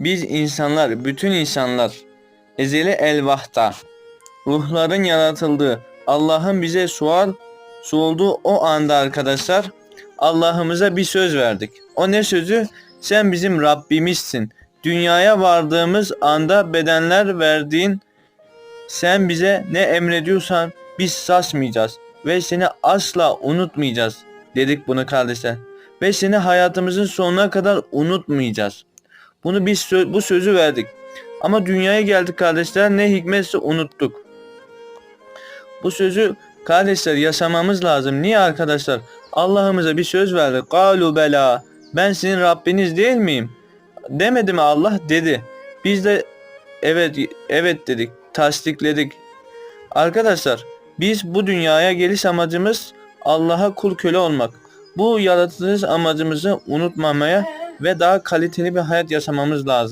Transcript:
Biz insanlar, bütün insanlar ezeli elvahta ruhların yaratıldığı, Allah'ın bize sual sorduğu o anda arkadaşlar Allah'ımıza bir söz verdik. O ne sözü? Sen bizim Rabbimizsin. Dünyaya vardığımız anda bedenler verdiğin sen bize ne emrediyorsan biz saçmayacağız ve seni asla unutmayacağız dedik bunu kardeşler. Ve seni hayatımızın sonuna kadar unutmayacağız. Bunu biz sö- bu sözü verdik. Ama dünyaya geldik kardeşler ne hikmetse unuttuk. Bu sözü kardeşler yaşamamız lazım. Niye arkadaşlar? Allah'ımıza bir söz verdi. Kalu bela. Ben sizin Rabbiniz değil miyim? Demedi mi Allah? Dedi. Biz de evet evet dedik. Tasdikledik. Arkadaşlar biz bu dünyaya geliş amacımız Allah'a kul köle olmak. Bu yaratılış amacımızı unutmamaya ve daha kaliteli bir hayat yaşamamız lazım.